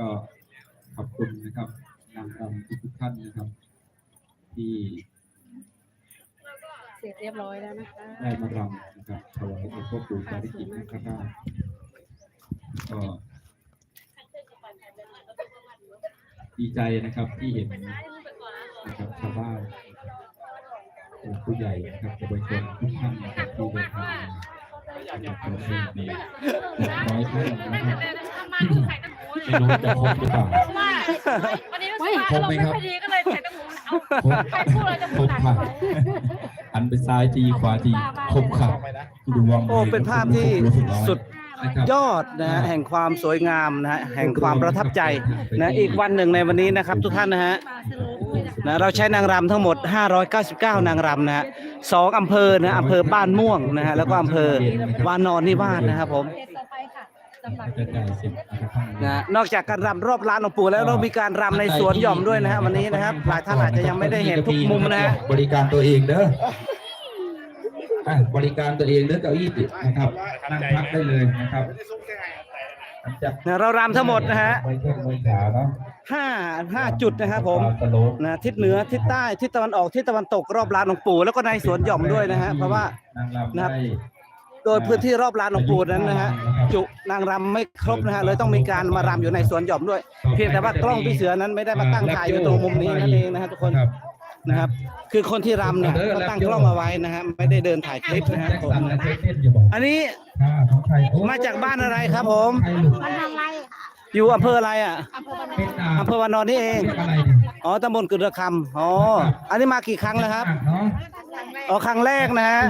ก็ขอบคุณนะครับนางรำทุกๆท่านนะครับ ที่เสร็จเรียบร้อยแล้วนะคะได้มารำนะครับถวายองค์พ่อปู่ปาริจิตนาคราชก็ดีใจนะครับที่เห็นนะครับชาวบ้านผู้ใหญ่นะครับประชาชนทุกท่านนะครับที่เดินทางมาจากประเทศนี้น้อยท่านนะครับ ไม่รู้จะพบหรือเปล่าวันนี้รู้สึกว่าอารมณ์ไม่ค่อยดีก็เลยใส่ตั้งหูเอาใครพูดอะไรจะพูดบหนักค่ะอันไปซ้ายทีขวาทีพบค่ะดวงโอ้เป็นภาพที่สุด นะครับ ยอดนะฮะแห่งความสวยงามนะฮะแห่งความประทับใจนะอีกวันหนึ่งในวันนี้นะครับ ทุกท่านนะฮะนะเราใช้นางรำทั้งหมด 599 นางรำนะฮะสองอำเภอนะอำเภอบ้านม่วงนะฮะแล้วก็อำเภอวานอนนิวาสนะครับผม เสร็จต่อไปค่ะสำหรับจะจ่ายเสร็จนะครับนะนอกจากการรำรอบร้านหลวงปู่แล้วเรามีการรำในสวนหย่อมด้วยนะฮะวันนี้นะครับหลายท่านอาจจะยังไม่ได้เห็นทุกมุมนะฮะบริการตัวเองเด้ออะบริการตัวเองเด้อเก้าอี้ติดนะครับนั่งพักได้เลยนะครับจะนะเรารำทั้งหมดนะฮะไว้แข้งไว้ขาเนาะห้าห้าจุดนะครับผมตลกนะทิศเหนือทิศใต้ทิศตะวันออกทิศตะวันตกรอบลานหลวงปู่แล้วก็ในสวนหย่อมด้วยนะฮะเพราะว่านางรำนะครับได้ โดยพื้นที่รอบลานหลวงปู่นั้นนะฮะจุนางรำไม่ครบนะฮะเลยต้องมีการมารำอยู่ในสวนหย่อมด้วย เพียงแต่ว่ากล้องพี่เสือนั้นไม่ได้มาตั้งถ่ายอยู่ตรงมุมนี้นั่นเองนะฮะทุกคนรับนะครับ คือคนที่รำเนี่ยก็ตั้งกล้องเอาไว้นะฮะไม่ได้เดินถ่ายคลิปนะฮะแจ็คผมสันและเทเทนอยู่บอกอันนี้อ่าของใครโอ้มาจากบ้านอะไรครับผมใครลูกมันทำไรอยู่อำเภออะไรอะเพชรนาอำเภอวานอนนี่เองเรียกอะไรเนี่ยอ๋อตำบลกุฎระคำอ๋อ อันนี้มากี่ครั้งแล้วครับเนาะอ๋อ ครั้งแรกนะฮะ